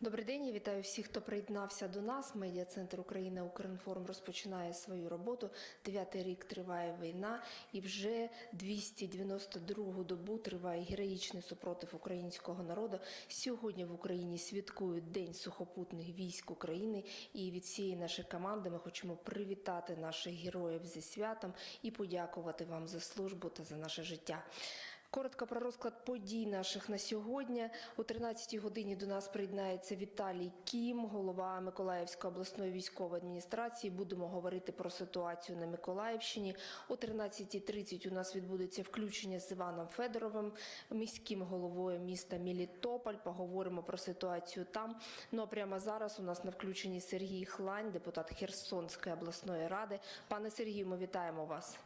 Добрий день, я вітаю всіх, хто приєднався до нас. Медіа центр Україна Укрінформ розпочинає свою роботу. Дев'ятий рік триває війна, і вже 292 добу триває героїчний супротив українського народу. Сьогодні в Україні святкують День сухопутних військ України. І від всієї нашої команди ми хочемо привітати наших героїв зі святом і подякувати вам за службу та за наше життя. Коротко про розклад подій наших на сьогодні. О 13-й годині до нас приєднається Віталій Кім, голова Миколаївської обласної військової адміністрації. Будемо говорити про ситуацію на Миколаївщині. О 13.30 у нас відбудеться включення з Іваном Федоровим, міським головою міста Мілітополь. Поговоримо про ситуацію там. Ну а прямо зараз у нас на включенні Сергій Хлань, депутат Херсонської обласної ради. Пане Сергію, ми вітаємо вас.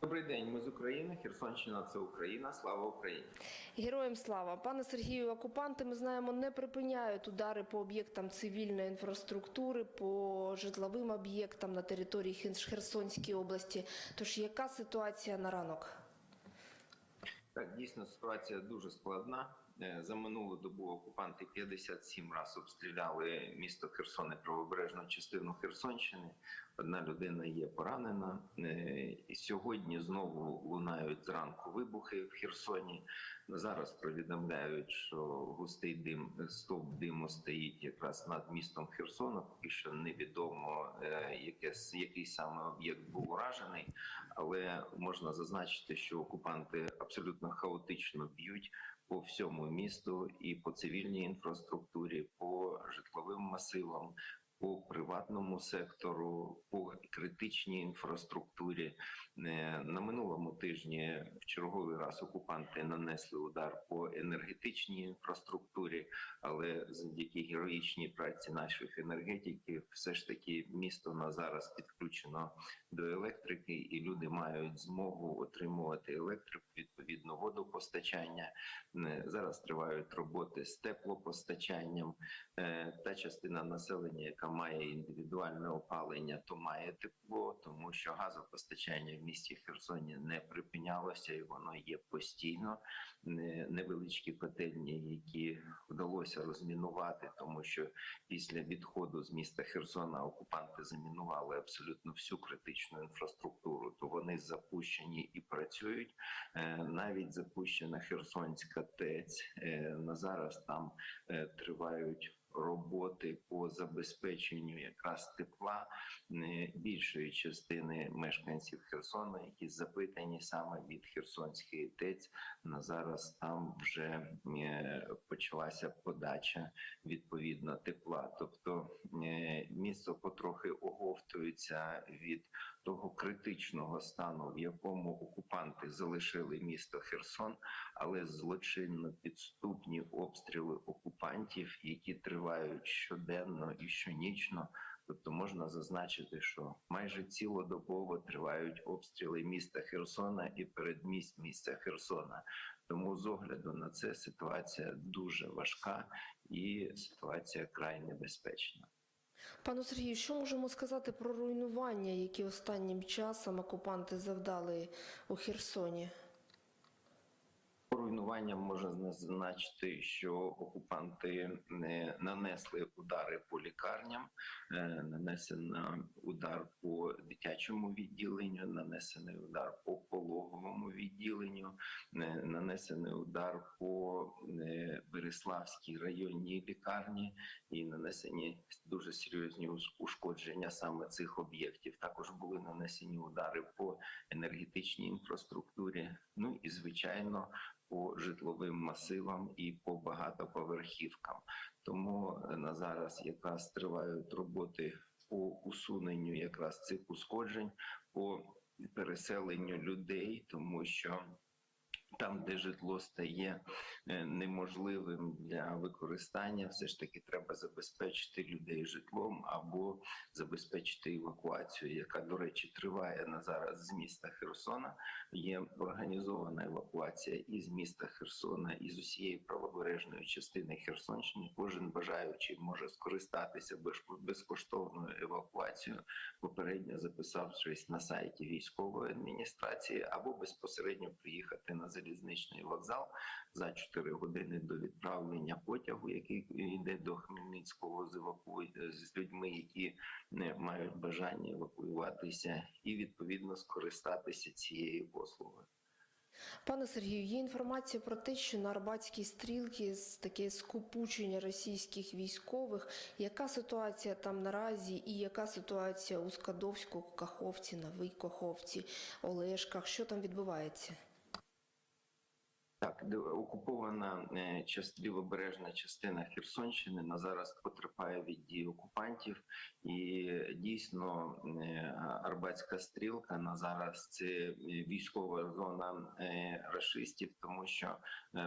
Добрий день, ми з України. Херсонщина це Україна. Слава Україні! Героям слава, пане Сергію, окупанти ми знаємо не припиняють удари по об'єктам цивільної інфраструктури, по житловим об'єктам на території Херсонської області. Тож яка ситуація на ранок? Так, дійсно ситуація дуже складна. Е, За минулу добу окупанти 57 разів обстріляли місто Херсон і правобережну частину Херсонщини. Одна людина є поранена. Е, І сьогодні знову лунають зранку вибухи в Херсоні. Зараз повідомляють, що густий дим, стовп диму стоїть якраз над містом Херсона. Поки що невідомо, е, який саме об'єкт був уражений, але можна зазначити, що окупанти абсолютно хаотично б'ють по всьому місту і по цивільній інфраструктурі, по житловим масивам. По приватному сектору, по критичній інфраструктурі Е, на минулому тижні в черговий раз окупанти нанесли удар по енергетичній інфраструктурі, але завдяки героїчній праці наших енергетиків, все ж таки місто на зараз підключено до електрики, і люди мають змогу отримувати електрику, відповідно водопостачання. Е, Зараз тривають роботи з теплопостачанням. Е, Та частина населення, яка має індивідуальне опалення, то має тепло, тому що газопостачання в місті Херсоні не припинялося, і воно є постійно. Е, Невеличкі котельні, які вдалося розмінувати, тому що після відходу з міста Херсона окупанти замінували абсолютно всю критичну інфраструктуру. То вони запущені і працюють. Навіть запущена Херсонська ТЕЦ е, на зараз там е, тривають. Роботи по забезпеченню якраз тепла е, більшої частини мешканців Херсона, які запитані саме від Херсонської ТЕЦ. На зараз там вже почалася подача відповідно тепла. Тобто місто потрохи оговтується від того критичного стану, в якому окупанти залишили місто Херсон, але злочинно підступні обстріли окупантів, які тривають щоденно і щонічно. Тобто можна зазначити, що майже цілодобово тривають обстріли міста Херсона і передмість міста Херсона. Тому з огляду на це ситуація дуже важка і ситуація край небезпечна. Пану Сергію, що можемо сказати про руйнування, які останнім часом окупанти завдали у Херсоні? Руйнуванням можна зазначити, що окупанти не нанесли удари по лікарням, е, нанесено удар по дитячому відділенню, нанесений удар по пологовому відділенню, е, нанесений удар по е, Береславській районній лікарні і нанесені дуже серйозні ушкодження саме цих об'єктів. Також були нанесені удари по енергетичній інфраструктурі. Ну і звичайно по житловим масивам і по багатоповерхівкам. Тому е, на зараз якраз тривають роботи по усуненню якраз цих ушкоджень, по переселенню людей, тому що там, де житло стає е, неможливим для використання, все ж таки треба забезпечити людей житлом або забезпечити евакуацію, яка, до речі, триває на зараз з міста Херсона. Є організована евакуація і з міста Херсона, і з усієї правобережної частини Херсонщини. Кожен бажаючий може скористатися безкоштовною евакуацією, попередньо записавшись на сайті військової адміністрації, або безпосередньо приїхати на залізничний вокзал за 24 години до відправлення потягу, який йде до Хмельницького з еваку- з людьми, які не мають бажання евакуюватися, і відповідно скористатися цією послугою. Пане Сергію, є інформація про те, що на Арбатській стрілці з таке скупучення російських військових. Яка ситуація там наразі, і яка ситуація у Скадовську, Каховці, Новій Каховці, Олешках? Що там відбувається? Так, окупована е, лівобережна частина Херсонщини на зараз потерпає від дій окупантів, і дійсно е, Арбатська стрілка на зараз це військова зона е, рашистів, тому що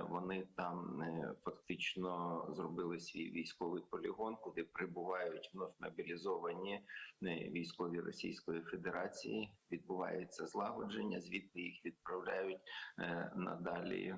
вони там фактично зробили свій військовий полігон, куди прибувають вновь мобілізовані військові Російської Федерації. Відбувається злагодження, звідти їх відправляють надалі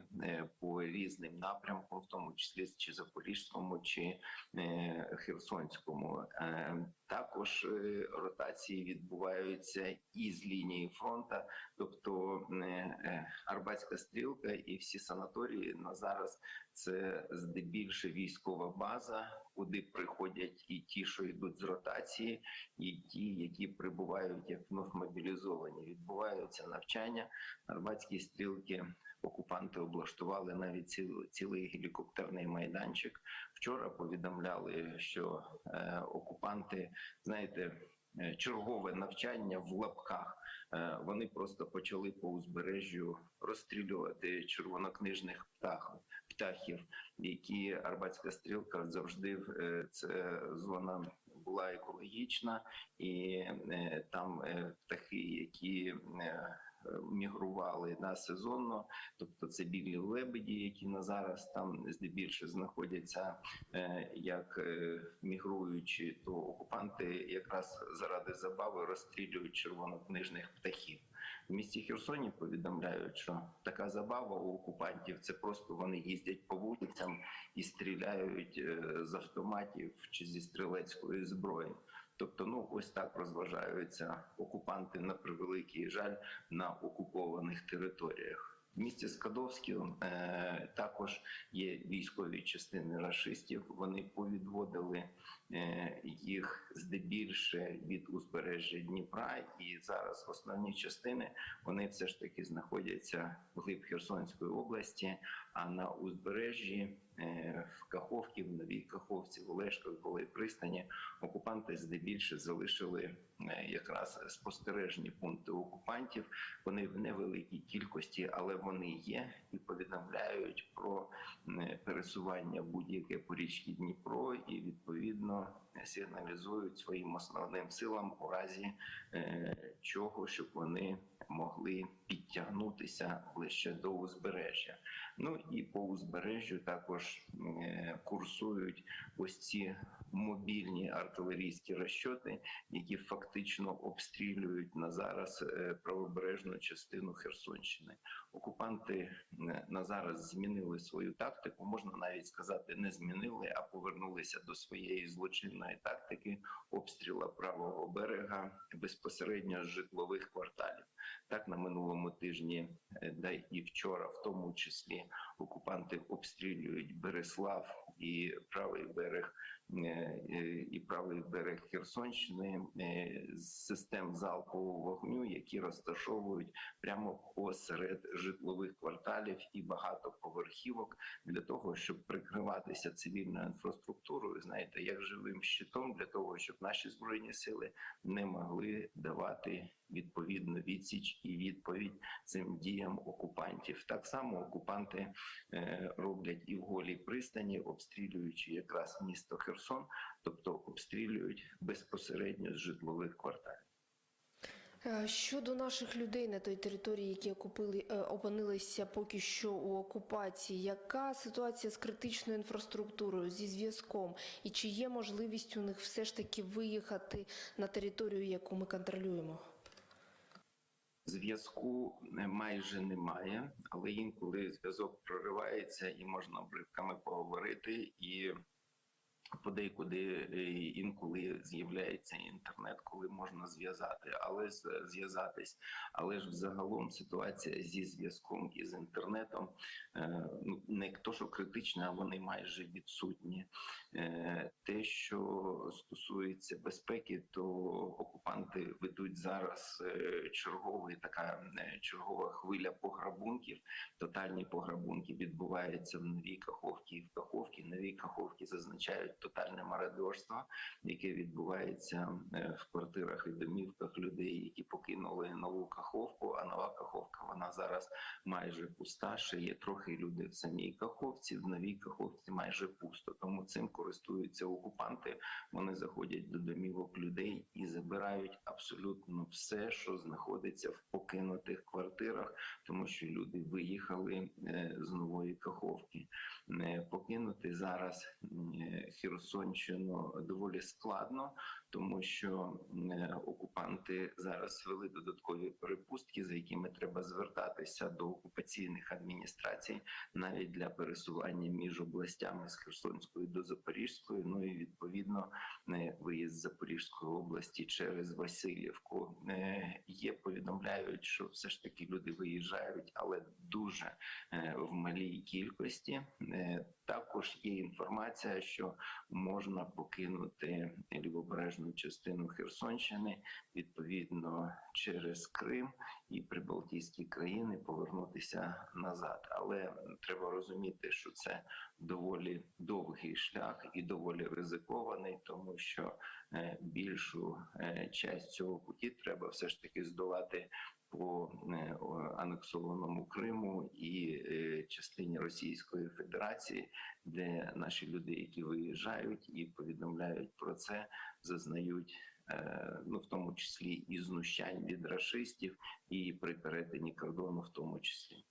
по різним напрямкам, в тому числі чи Запорізькому, чи е, Херсонському. Е, Також е, ротації відбуваються і з лінії фронту, тобто е, е, Арбатська стрілка і всі санаторії на зараз це здебільше військова база, куди приходять і ті, що йдуть з ротації, і ті, які прибувають як вновь мобілізовані. Відбуваються навчання. На Арбатській стрілки окупанти облаштували навіть ціл- цілий гелікоптерний майданчик. Вчора повідомляли, що е, окупанти, знаєте, е, чергове навчання в лапках. Е, Вони просто почали по узбережжю розстрілювати червонокнижних птахів, птахів, які Арбатська стрілка завжди е, це зона була екологічна, і е, там птахи, які е, мігрували на сезонно, тобто це білі лебеді, які на зараз там здебільше знаходяться е, як е, мігруючі, то окупанти якраз заради забави розстрілюють червонокнижних птахів. В місті Херсоні повідомляють, що така забава у окупантів це просто вони їздять по вулицям і стріляють з автоматів чи зі стрілецької зброї. Тобто, ну ось так розважаються окупанти на превеликий жаль на окупованих територіях. В місті Скадовську е, також є військові частини рашистів. Вони повідводили е, їх здебільше від узбережжя Дніпра, і зараз основні частини вони все ж таки знаходяться вглиб Херсонської області. А на узбережжі е, в Каховці, в Новій Каховці, в Олешках, в Голій пристані окупанти здебільше залишили е, якраз спостережні пункти окупантів. Вони в невеликій кількості, але вони є і повідомляють про е, пересування будь-яке по річці Дніпро і відповідно сигналізують своїм основним силам у разі чого, щоб вони могли підтягнутися ближче до узбережжя. Ну і по узбережжю також е, курсують ось ці мобільні артилерійські розчоти, які фактично обстрілюють на зараз е, правобережну частину Херсонщини. Окупанти на зараз змінили свою тактику. Можна навіть сказати, не змінили, а повернулися до своєї злочинної тактики обстріла правого берега безпосередньо з житлових кварталів. Так на минулому тижні, е, да і вчора, в тому числі, окупанти обстрілюють Береслав і правий берег е, е, і правий берег Херсонщини е, систем залпового вогню, які розташовують прямо посеред житлових кварталів і багатоповерхівок для того, щоб прикриватися цивільною інфраструктурою, знаєте, як живим щитом, для того, щоб наші збройні сили не могли давати відповідну відсіч і відповідь цим діям окупантів. Так само окупанти е, роблять і в голій пристані, обстрілюючи якраз місто Херсон, тобто обстрілюють безпосередньо з житлових кварталів. Е, Щодо наших людей на той території, які окупили, е, опинилися поки що у окупації, яка ситуація з критичною інфраструктурою, зі зв'язком, і чи є можливість у них все ж таки виїхати на територію, яку ми контролюємо? Зв'язку е, майже немає, але інколи зв'язок проривається і можна обривками поговорити. І Подейкуди е, інколи з'являється інтернет, коли можна зв'язати, але зв'язатись. Але ж взагалом ситуація зі зв'язком і з інтернетом е, ну не то, що критична, а вони майже відсутні. Е, Те, що стосується безпеки, то окупанти ведуть зараз черговий така чергова хвиля пограбунків. Тотальні пограбунки відбуваються в Новій Каховці і в Каховці. Новій Каховці зазначають тотальне мародерство, яке відбувається е, в квартирах і домівках людей, які покинули нову Каховку. А нова Каховка вона зараз майже пуста. Ще є трохи люди в самій Каховці. В новій Каховці майже пусто. Тому цим користуються окупанти. Вони заходять до домівок людей і забирають абсолютно все, що знаходиться в покинутих квартирах, тому що люди виїхали е, з нової Каховки. Е, Покинути зараз Херсонщину доволі складно, тому що е, окупанти зараз ввели додаткові перепустки, за якими треба звертатися до окупаційних адміністрацій, навіть для пересування між областями з Херсонської до Запорізької. Ну і відповідно е, виїзд з Запорізької області через Васильівку. Е, Є повідомляють, що все ж таки люди виїжджають, але дуже в малій кількості. Також є інформація, що можна покинути лівобережну частину Херсонщини відповідно через Крим і прибалтійські країни повернутися назад. Але треба розуміти, що це доволі довгий шлях і доволі ризикований, тому що е, більшу е, часть цього путі треба все ж таки здолати по е, анексованому Криму і е, частині Російської Федерації, де наші люди, які виїжджають і повідомляють про це, зазнають. е, Ну, в тому числі і знущань від рашистів, і при перетині кордону, в тому числі.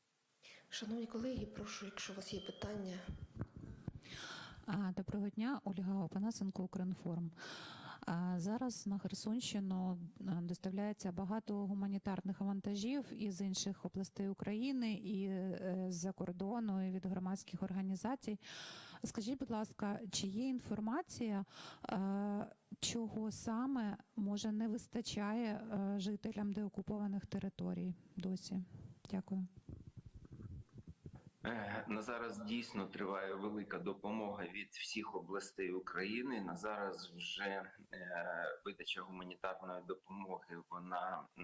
Шановні колеги, прошу, якщо у вас є питання. Доброго дня, Ольга Опанасенко, Укрінформ. Зараз на Херсонщину е, доставляється багато гуманітарних вантажів із інших областей України і е, з-за кордону, і від громадських організацій. Скажіть, будь ласка, чи є інформація, е, чого саме може не вистачає жителям деокупованих територій досі? Дякую. Е, На зараз дійсно триває велика допомога від всіх областей України. На зараз вже е, видача гуманітарної допомоги вона е,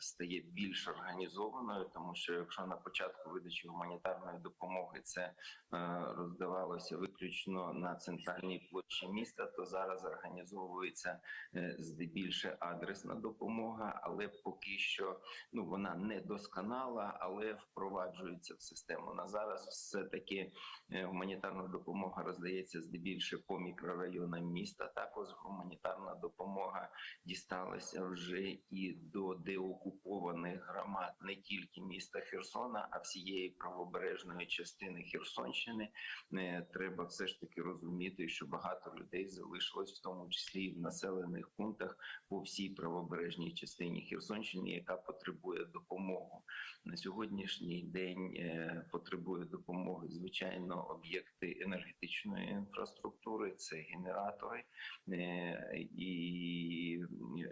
стає більш організованою, тому що якщо на початку видачі гуманітарної допомоги це роздавалося виключно на центральній площі міста, то зараз організовується здебільше адресна допомога, але поки що ну вона не досконала, але впроваджується в систему. На зараз все таки гуманітарна допомога роздається здебільше по мікрорайонам міста. Також гуманітарна допомога дісталася вже і до деокупованих громад не тільки міста Херсона, а всієї правобережної частини Херсонщини. Е, Треба все ж таки розуміти, що багато людей залишилось, в тому числі в населених пунктах по всій правобережній частині Херсонщини, яка потребує допомоги. На сьогоднішній день е, потребує допомоги звичайно об'єкти енергетичної інфраструктури, це генератори, і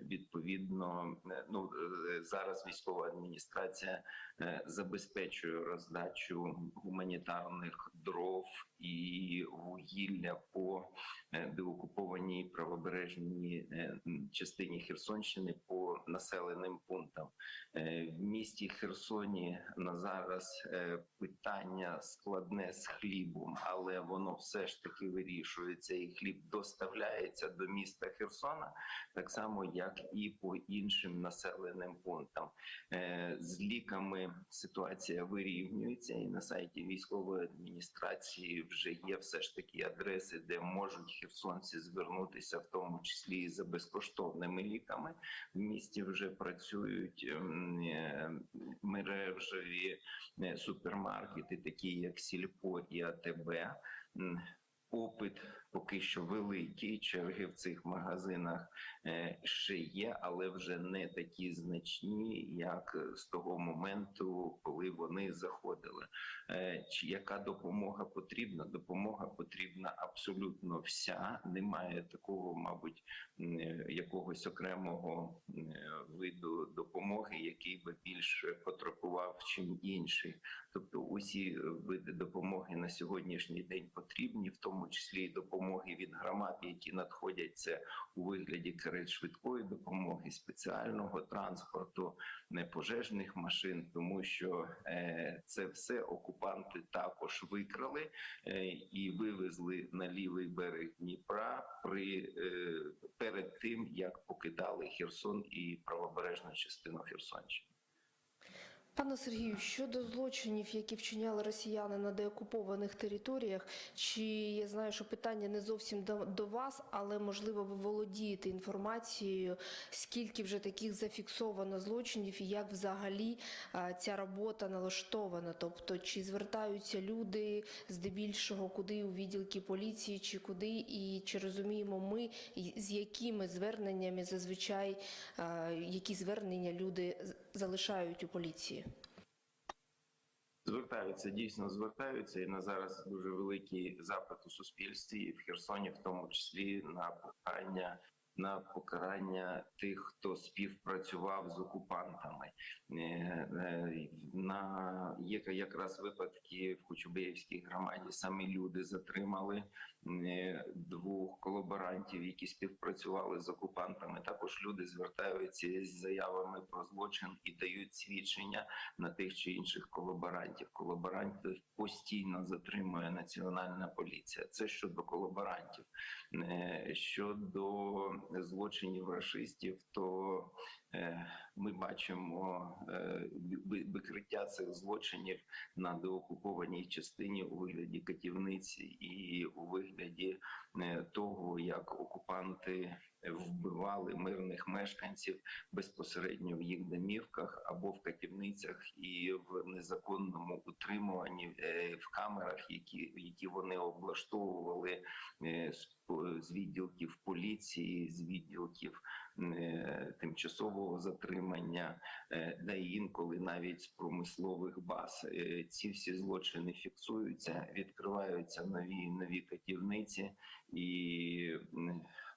і відповідно е, ну е, зараз військова адміністрація е, забезпечує роздачу гуманітарних дров і вугілля по деокупованій правобережній частині Херсонщини по населеним пунктам. В місті Херсоні на зараз питання складне з хлібом, але воно все ж таки вирішується, і хліб доставляється до міста Херсона, так само як і по іншим населеним пунктам. Е, З ліками ситуація вирівнюється, і на сайті військової адміністрації вже є все ж таки адреси, де можуть херсонці звернутися, в тому числі і за безкоштовними ліками. В місті вже працюють ем, е, мережеві е, супермаркети, такі як Сільпо і АТБ. М, Попит поки що великі черги в цих магазинах е, ще є, але вже не такі значні, як з того моменту, коли вони заходили. Е, Чи яка допомога потрібна? Допомога потрібна абсолютно вся. Немає такого, мабуть, е, якогось окремого виду допомоги, який би більше потребував, чим інший. Тобто, усі види допомоги на сьогоднішній день потрібні, в тому числі і допомоги від громад, які надходять це у вигляді карет швидкої допомоги, спеціального транспорту, не пожежних машин, тому що е, це все окупанти також викрали е, і вивезли на лівий берег Дніпра при е, перед тим, як покидали Херсон і правобережну частину Херсонщини. Пане Сергію, щодо злочинів, які вчиняли росіяни на деокупованих територіях, чи я знаю, що питання не зовсім до, до вас, але можливо ви володієте інформацією, скільки вже таких зафіксовано злочинів і як взагалі а, ця робота налаштована? Тобто, чи звертаються люди здебільшого куди у відділки поліції, чи куди, і чи розуміємо ми, з якими зверненнями зазвичай а, які звернення люди залишають у поліції? Звертаються дійсно звертаються, і на зараз дуже великий запит у суспільстві і в Херсоні, в тому числі на покарання на покарання тих, хто співпрацював з окупантами. Е, е, На є якраз випадки в Кучубеївській громаді. Самі люди затримали двох колаборантів, які співпрацювали з окупантами. Також люди звертаються з заявами про злочин і дають свідчення на тих чи інших колаборантів. Колаборантів постійно затримує національна поліція. Це щодо колаборантів. Е, Щодо злочинів рашистів, то е, ми бачимо е, викриття цих злочинів на деокупованій частині у вигляді катівниці і у вигляді е, того, як окупанти вбивали мирних мешканців безпосередньо в їх домівках або в катівницях і в незаконному утримуванні е, в камерах, які, які вони облаштовували е, з, відділків поліції, з відділків е, тимчасового затримання, е, і інколи навіть з промислових баз. Ці всі злочини фіксуються, відкриваються нові нові катівниці і.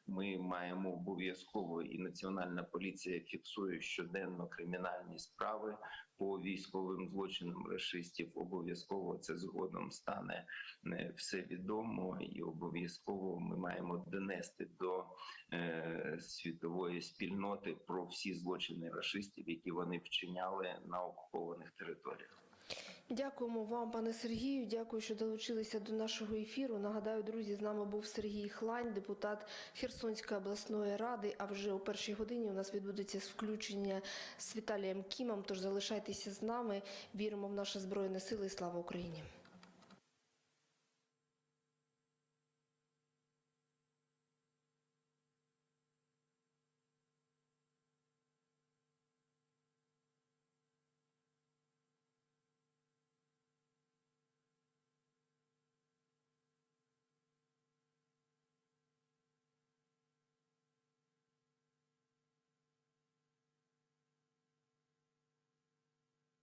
Ми маємо обов'язково, і національна поліція фіксує щоденно кримінальні справи по військовим злочинам рашистів. Обов'язково це згодом стане е, все відомо, і обов'язково ми маємо донести до е, світової спільноти про всі злочини рашистів, які вони вчиняли на окупованих територіях. Дякуємо вам, пане Сергію. Дякую, що долучилися до нашого ефіру. Нагадаю, друзі, з нами був Сергій Хлань, депутат Херсонської обласної ради. А вже о першій годині у нас відбудеться включення з Віталієм Кімом. Тож залишайтеся з нами. Віримо в наші збройні сили. Слава Україні!